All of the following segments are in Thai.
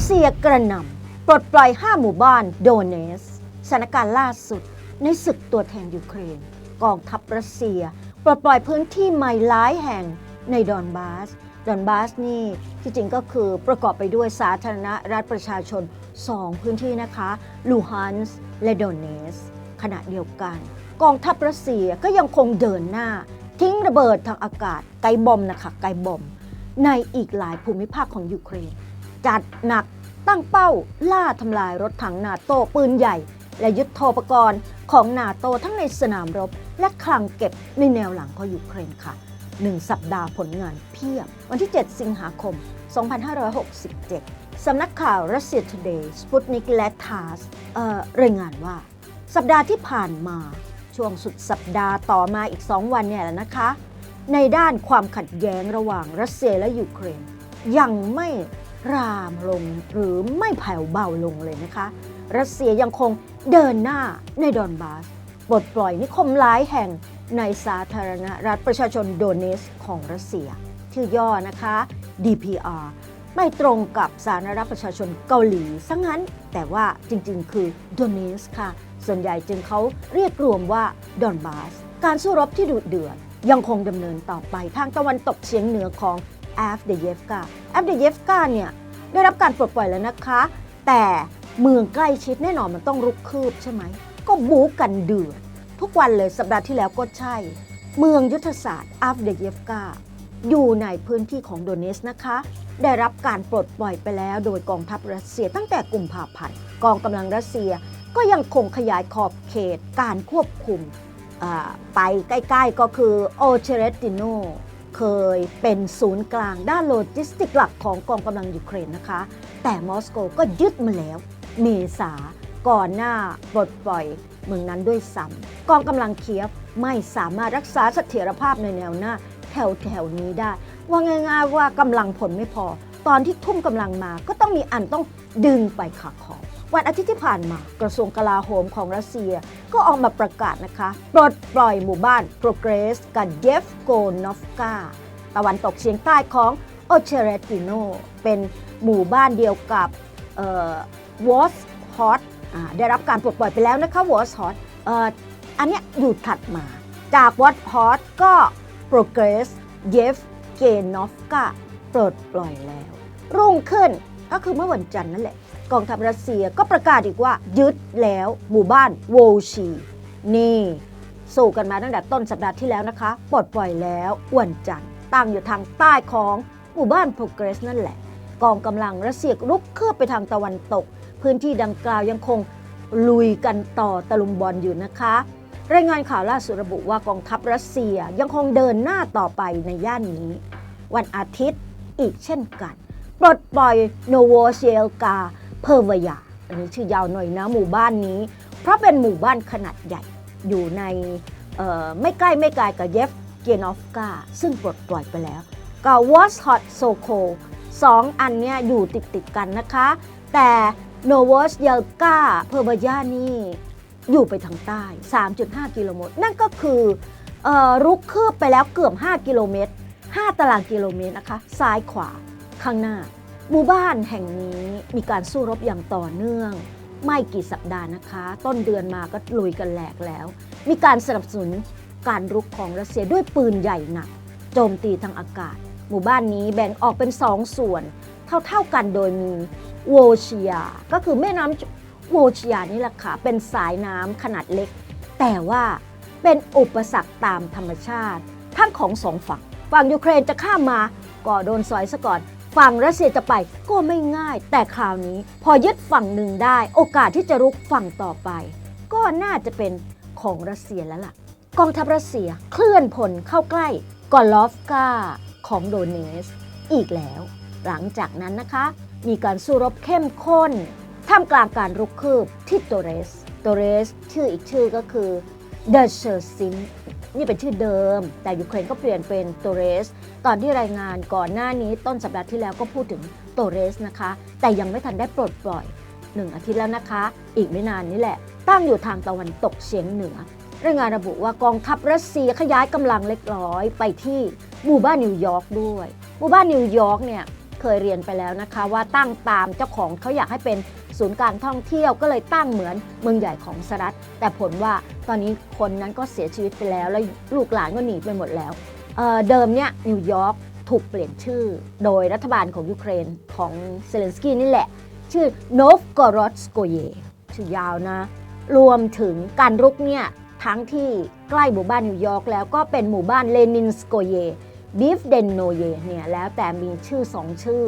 สเซียกระหน่ำปลดปล่อย 5 หมู่บ้านโดเนสสถานการณ์ล่าสุดในศึกตัวแทนยูเครน กองทัพรัสเซีย ปลดปล่อยพื้นที่ใหม่หลายแห่งในดอนบาส ดอนบาสนี่ที่จริงก็คือประกอบไปด้วยสาธารณรัฐประชาชน 2 พื้นที่นะคะ ลูฮันส์และโดเนส ขณะเดียวกัน กองทัพรัสเซียก็ยังคงเดินหน้า ทิ้งระเบิดทางอากาศไกบอมนะคะไกบอม ในอีกหลายภูมิภาคของยูเครน จัดหนักตั้งเป้าล่าทำลายรถถังนาโต้ปืนใหญ่ และยุทโธปกรณ์ของนาโตทั้งในสนามรบ และคลังเก็บในแนวหลังของยูเครนค่ะ 1 สัปดาห์ผลงานเพียบ วันที่ 7 สิงหาคม 2567 สำนักข่าว Russia Today Sputnik และ TASS เอ่อรายงานว่า สัปดาห์ที่ผ่านมาช่วงสุดสัปดาห์ต่อมาอีก 2 วันเนี่ยแหละนะคะ ในด้านความขัดแย้งระหว่างรัสเซียและยูเครน ยังไม่ รามลงหรือไม่แผ่วเบาลงเลยนะคะ รัสเซียยังคงเดินหน้าในดอนบาสปลดปล่อยนิคมหลายแห่งในสาธารณรัฐประชาชนโดเนสของรัสเซีย ชื่อย่อนะคะ DPR ไม่ตรงกับสาธารณรัฐประชาชนเกาหลีซะงั้น แต่ว่าจริงๆ คือโดเนสค่ะ ส่วนใหญ่จึงเขาเรียกรวมว่าดอนบาส การสู้รบที่ดุเดือดยังคงดำเนินต่อไปทางตะวันตกเฉียงเหนือของ อฟเดเยฟกาแอฟเดเยฟกาเนี่ยได้รับการปลดปล่อยแล้วนะคะ แต่เมืองใกล้ชิดแน่นอนมันต้องรุกคืบใช่ไหม ก็บู๊กันเดือดทุกวันเลยสัปดาห์ที่แล้วก็ใช่ เมืองยุทธศาสตร์อัฟเดเยฟกาอยู่ในพื้นที่ของโดเนสนะคะ ได้รับการปลดปล่อยไปแล้วโดยกองทัพรัสเซียตั้งแต่กุมภาพันธ์กองกำลังรัสเซียก็ยังคงขยายขอบเขตการควบคุมไปใกล้ ๆ ก็คือโอเชเรติโน เคยเป็นศูนย์กลางด้านโลจิสติกหลักของกองกำลังยูเครนนะคะ แต่มอสโกก็ยึดมาแล้ว เมษาก่อนหน้าปลดปล่อยเมืองนั้นด้วยซ้ำกองกำลังเคียฟไม่สามารถรักษาเสถียรภาพในแนวหน้าแถวแถวนี้ได้ ว่าง่ายๆว่ากำลังผลไม่พอ ตอนที่ทุ่มกำลังมาก็ต้องมีอันต้องดึงไปขาขอบ วันอาทิตย์ที่ผ่านมากระทรวงกลาโหมของรัสเซีย ก็ออกมาประกาศนะคะปลดปล่อยหมู่บ้านโปรเกรสกับเยฟโกนอฟกาตะวันตกเฉียงใต้ของโอเชเรติโนเป็นหมู่บ้านเดียวกับวอสฮอตได้รับการปลดปล่อยไปแล้วนะคะวอสฮอตอันนี้อยู่ถัดมา จากวอสฮอตก็โปรเกรสเยฟเกนอฟกาปลดปล่อยแล้ว รุ่งขึ้นก็คือเมื่อวันจันทร์นั่นแหละ กองทัพรัสเซียก็ประกาศอีกว่ายึดแล้วหมู่บ้านโวชี นี่สู้กันมาตั้งแต่ต้นสัปดาห์ที่แล้วนะคะ ปลดปล่อยแล้ววันจันทร์ตั้งอยู่ทางใต้ของหมู่บ้านโปรเกรสนั่นแหละ กองกำลังรัสเซียรุกเคืบไปทางตะวันตก พื้นที่ดังกล่าวยังคงลุยกันต่อตะลุมบอลอยู่นะคะ รายงานข่าวล่าสุดระบุว่ากองทัพรัสเซียยังคงเดินหน้าต่อไปในย่านนี้ วันอาทิตย์อีกเช่นกัน ปลดปล่อยโนโวเชลกา เพอร์วายาอันนี้ชื่อยาวหน่อยนะหมู่บ้านนี้ เพราะเป็นหมู่บ้านขนาดใหญ่อยู่ในไม่ใกล้ไม่ไกลกับเยฟเกนอฟกาซึ่งปลดปล่อยไปแล้วกับวอสฮอตโซโคสองอันเนี้ยอยู่ติดติดกันนะคะ แต่โนโวสเยลกาเพอร์วายานี่อยู่ไปทางใต้ 3.5 กิโลเมตร นั่นก็คืออรุกคืบไปแล้วเกือบ 5 กิโลเมตร 5 ตารางกิโลเมตรนะคะ ซ้ายขวาข้างหน้า หมู่บ้านแห่งนี้มีการสู้รบอย่างต่อเนื่อง ไม่กี่สัปดาห์นะคะ ต้นเดือนมาก็ลุยกันแหลกแล้ว มีการสนับสนุนการรุกของรัสเซียด้วยปืนใหญ่หนัก โจมตีทางอากาศ หมู่บ้านนี้แบ่งออกเป็นสองส่วน เท่าๆกันโดยมีโวเชีย ก็คือแม่น้ำโวเชียนี่แหละค่ะ เป็นสายน้ำขนาดเล็ก แต่ว่าเป็นอุปสรรคตามธรรมชาติ ทั้งของสองฝั่ง ฝั่งยูเครนจะข้ามมาก็โดนซอยซะก่อน ฝั่งรัสเซียจะไปก็ไม่ง่าย แต่คราวนี้พอยึดฝั่งหนึ่งได้ โอกาสที่จะรุกฝั่งต่อไป ก็น่าจะเป็นของรัสเซียแล้วล่ะ กองทัพรัสเซียเคลื่อนพลเข้าใกล้กอลอฟกาของโดเนส อีกแล้ว หลังจากนั้นนะคะ มีการสู้รบเข้มข้นท่ามกลางการรุกคืบที่โตเรสโตเรสชื่ออีกชื่อก็คือเดอเชอร์ซิม นี่เป็นชื่อเดิม แต่ยูเครนก็เปลี่ยนเป็นโตเรส ตอนที่รายงานก่อนหน้านี้ต้นสัปดาห์ที่แล้วก็พูดถึงโตเรสนะคะ แต่ยังไม่ทันได้ปลดปล่อยหนึ่งอาทิตย์แล้วนะคะ อีกไม่นานนี้แหละ ตั้งอยู่ทางตะวันตกเฉียงเหนือ รายงานระบุว่ากองทัพรัสเซียขยายกำลังเล็กน้อยไปที่หมู่บ้านนิวยอร์กด้วย หมู่บ้านนิวยอร์กเนี่ย เคยเรียนไปแล้วนะคะ ว่าตั้งตามเจ้าของเขาอยากให้เป็นศูนย์การท่องเที่ยวก็เลยตั้งเหมือนเมืองใหญ่ของสหรัฐ แต่ผลว่าตอนนี้คนนั้นก็เสียชีวิตไปแล้ว แล้วลูกหลานก็หนีไปหมดแล้วเเดิมเนี่ยนิวยอร์กถูกเปลี่ยนชื่อ โดยรัฐบาลของยูเครนของเซเลนสกี้นี่แหละ ชื่อ n o v g o r o d s k o y e ชื่อยาวนะ รวมถึงการรุกเนี่ยทั้งที่ใกล้หมู่บ้านนิวยอร์กแล้วก็เป็นหมู่บ้านเลนินสโกเย บิฟเดนโนเยเนี่ยแล้วแต่มีชื่อสองชื่อ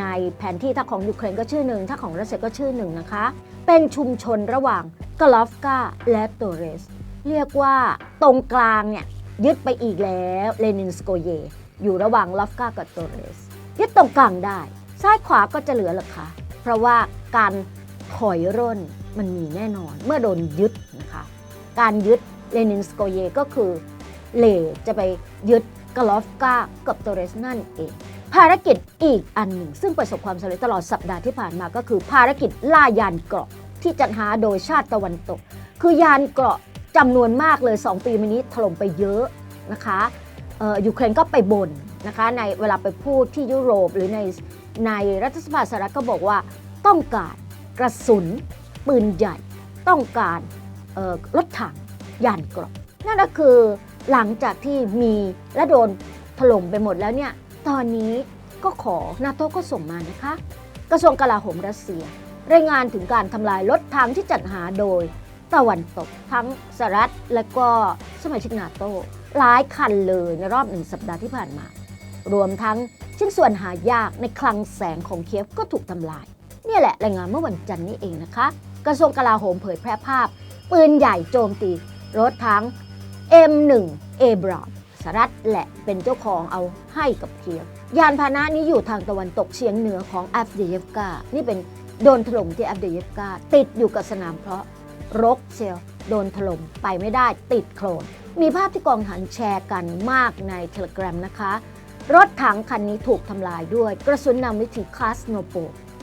ในแผนที่ถ้าของยูเครนก็ชื่อหนึ่งถ้าของรัสเซียก็ชื่อหนึ่งนะคะ เป็นชุมชนระหว่างกลอฟกาและโตเรส เรียกว่าตรงกลางเนี่ยยึดไปอีกแล้วเลนินสโกเย อยู่ระหว่างลอฟกากับโตเรส ยึดตรงกลางได้ ซ้ายขวาก็จะเหลือหรอคะ เพราะว่าการถอยร่นมันมีแน่นอนเมื่อโดนยึดนะคะ การยึดเลนินสโกเยก็คือเลจะไปยึด กลอฟกากับโตเรสนั่นเองภารกิจอีกอันหนึ่ง ซึ่งประสบความสำเร็จตลอดสัปดาห์ที่ผ่านมาก็คือ ภารกิจล่ายานเกราะที่จัดหาโดยชาติตะวันตก คือยานเกราะจำนวนมากเลย 2 ปีมานี้ถล่มไปเยอะนะคะอยูเครนก็ไปบ่นนะคะในเวลาไปพูดที่ยุโรปหรือในในรัฐสภาสหรัฐก็บอกว่าต้องการกระสุนปืนใหญ่ ต้องการรถถังยานเกราะนั่นก็คือ หลังจากที่มีและโดนถล่มไปหมดแล้วเนี่ย ตอนนี้ก็ขอนาโต้ก็ส่งมานะคะ กระทรวงกลาโหมรัสเซีย รายงานถึงการทำลายรถถังที่จัดหาโดย ตะวันตกทั้งสหรัฐและก็สมาชิกนาโต้หลายคันเลยในรอบหนึ่งสัปดาห์ที่ผ่านมา รวมทั้งชิ้นส่วนหายากในคลังแสงของเคียฟก็ถูกทำลาย เนี่ยแหละรายงานเมื่อวันจันทร์นี้เองนะคะ กระทรวงกลาโหมเผยแพร่ภาพ ปืนใหญ่โจมตี รถทั้ง M1 a b r a m สหรัฐแหละเป็นเจ้าของเอาให้กับเคียฟยานพาหนะนี้อยู่ทางตะวันตกเฉียงเหนือของอัฟเดเยฟกา นี่เป็นโดนถล่มที่อัฟเดเยฟกา ติดอยู่กับสนามเพราะรกเชียวโดนถล่มไปไม่ได้ติดโคลน มีภาพที่กองฐานแชร์กันมากในเทเลกราฟนะคะ รถถังคันนี้ถูกทำลายด้วย กระสุนนำวิถีคลาสโนโป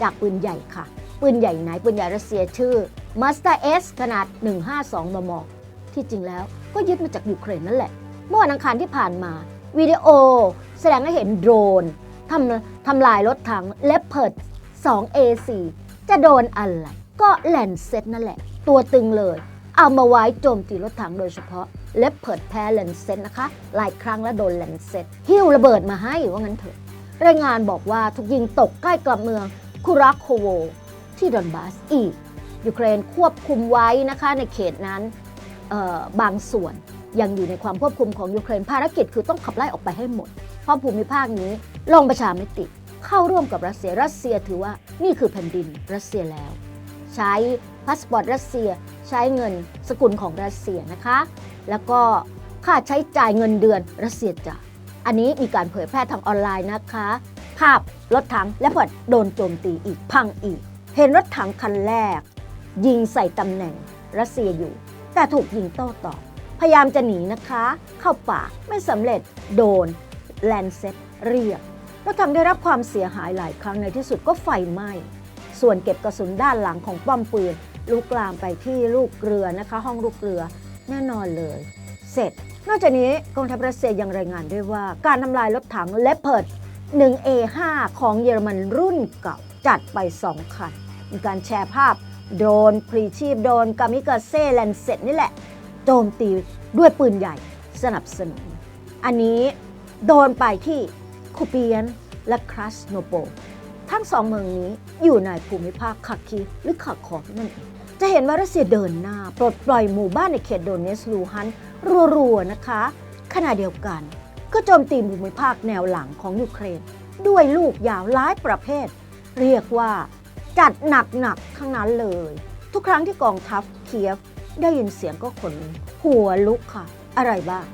จากปืนใหญ่ค่ะ ปืนใหญ่ไหนปืนใหญ่รัสเซียชื่อ m a s t e r S ขนาด 152 มม ที่จริงแล้วก็ยึดมาจากยูเครนนั่นแหละ เมื่อวันอังคารที่ผ่านมาวิดีโอแสดงให้เห็นโดรนทำทำลายรถถังเลปเพิร์ด 2A4 จะโดนอะไร ก็แลนเซ็ตนั่นแหละ ตัวตึงเลย เอามาไว้โจมตีรถถังโดยเฉพาะเลปเพิร์ดแพ้แลนเซ็ตนะคะ หลายครั้งแล้วโดนแลนเซ็ตหิ้วระเบิดมาให้ว่างั้นเถอะ รายงานบอกว่าถูกยิงตกใกล้กับเมืองคูรักโคโวที่ดอนบาสอีกยูเครนควบคุมไว้นะคะในเขตนั้น บางส่วนยังอยู่ในความควบคุมของยูเครนภารกิจคือต้องขับไล่ออกไปให้หมด เพราะภูมิภาคนี้ลงประชามติ เข้าร่วมกับรัสเซียรัสเซียถือว่านี่คือแผ่นดินรัสเซียแล้ว ใช้พาสปอร์ตรัสเซียใช้เงินสกุลของรัสเซียนะคะ แล้วก็ค่าใช้จ่ายเงินเดือนรัสเซียจ่ายอันนี้มีการเผยแพร่ทางออนไลน์นะคะ ภาพรถถังและพอดโดนโจมตีอีกพังอีก เห็นรถถังคันแรก ยิงใส่ตำแหน่งรัสเซียอยู่ แต่ถูกยิงโต้ตอบ พยายามจะหนีนะคะ เข้าป่าไม่สำเร็จโดน แลนเซ็ตเรียบรถถังได้รับความเสียหายหลายครั้งในที่สุดก็ไฟไหม้ ส่วนเก็บกระสุนด้านหลังของป้อมปืนลุกลามไปที่ลูกเรือนะคะ ห้องลูกเรือแน่นอนเลย เสร็จ นอกจากนี้กองทัพรัสเซียยังรายงานด้วยว่า การทำลายรถถังเลปเพิร์ด 1A5 ของเยอรมันรุ่นเก่าจัดไป 2 คัน มีการแชร์ภาพ โดนพรีชีพโดนกามิกาเซ่แลนเซ็ตนี่แหละโจมตีด้วยปืนใหญ่สนับสนุน อันนี้โดนไปที่คูเปียนและครัสโนโป ทั้งสองเมืองนี้อยู่ในภูมิภาคคาคีหรือคาคอฟนั่นเองจะเห็นว่ารัสเซียเดินหน้า ปลดปล่อยหมู่บ้านในเขตโดเนสลูฮันรัวๆนะคะ ขณะเดียวกันก็โจมตีภูมิภาคแนวหลังของยูเครน ด้วยลูกยาวหลายประเภท เรียกว่า จัดหนักๆทั้งนั้นเลย ทุกครั้งที่กองทัพเคียฟได้ยินเสียงก็ขนหัวลุกค่ะ อะไรบ้าง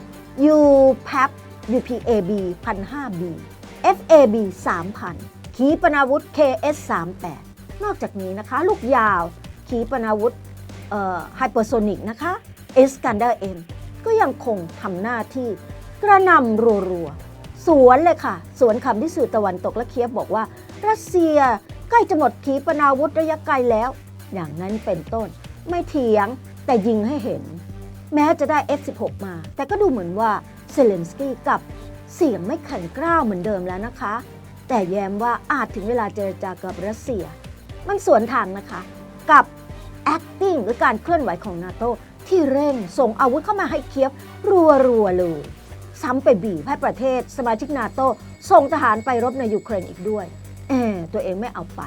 UPAP UPAB 1005B FAB 3000 ขีปนาวุธ KS 38นอกจากนี้นะคะ ลูกยาว ขีปนาวุธไฮเปอร์โซนิกนะคะเอสกันเดอร์เอ็มก็ยังคงทำหน้าที่กระนำรัวๆ สวนเลยค่ะ สวนคำที่สื่อตะวันตกและเคียฟบอกว่า รัสเซีย ใกล้จะหมดขีปนาวุธระยะไกลแล้ว อย่างนั้นเป็นต้น ไม่เถียงแต่ยิงให้เห็น แม้จะได้ F16 มา แต่ก็ดูเหมือนว่าเซเลนสกี้กับเสียงไม่แข็งกร้าวเหมือนเดิมแล้วนะคะ แต่แย้มว่าอาจถึงเวลาเจรจากับรัสเซีย มันสวนทางนะคะ กับ acting หรือการเคลื่อนไหวของนาโตที่เร่งส่งอาวุธเข้ามาให้เคียฟรัวๆเลย ซ้ำไปบีบให้ประเทศสมาชิกนาโตส่งทหารไปรบในยูเครนอีกด้วย เออตัวเองไม่เอาไป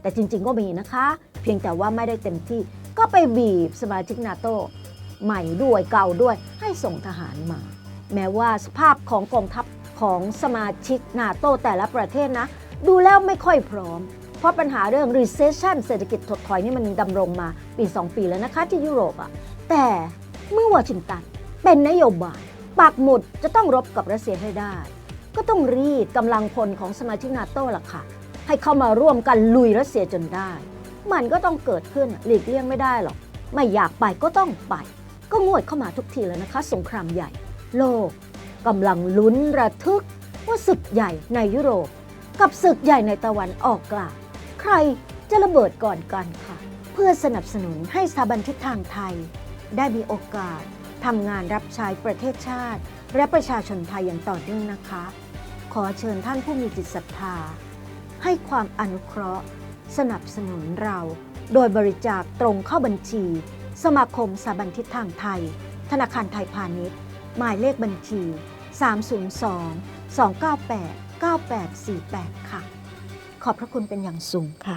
แต่จริงๆก็มีนะคะ เพียงแต่ว่าไม่ได้เต็มที่ ก็ไปบีบสมาชิกนาโตใหม่ด้วยเก่าด้วยให้ส่งทหารมา แม้ว่าสภาพของกองทัพของสมาชิกนาโตแต่ละประเทศนะ ดูแล้วไม่ค่อยพร้อม เพราะปัญหาเรื่อง recession เศรษฐกิจถดถอยนี่มันดำรงมาปี 2 ปีแล้วนะคะที่ยุโรปอะแต่เมื่อวอชิงตันเป็นนโยบายปักหมุดจะต้องรบกับรัสเซียให้ได้ ก็ต้องรีดกำลังพลของสมาชิกนาโต้ล่ะค่ะ ให้เข้ามาร่วมกันลุยรัสเซียจนได้ มันก็ต้องเกิดขึ้นหลีกเลี่ยงไม่ได้หรอก ไม่อยากไปก็ต้องไป ก็งวดเข้ามาทุกทีแล้วนะคะ สงครามใหญ่ โลกกำลังลุ้นระทึกว่าศึกใหญ่ในยุโรป กับศึกใหญ่ในตะวันออกกลางใครจะระเบิดก่อนกันค่ะ เพื่อสนับสนุนให้สถาบันทิศทางไทย ได้มีโอกาสทำงานรับใช้ประเทศชาติ และประชาชนไทยอย่างต่อเนื่องนะคะ ขอเชิญท่านผู้มีจิตศรัทธา ให้ความอนุเคราะห์ สนับสนุนเรา โดยบริจาคตรงเข้าบัญชี สมาคมสาบันทิศทางไทย ธนาคารไทยพาณิชย์ หมายเลขบัญชี 302 298 9848 ค่ะ ขอบพระคุณเป็นอย่างสูงค่ะ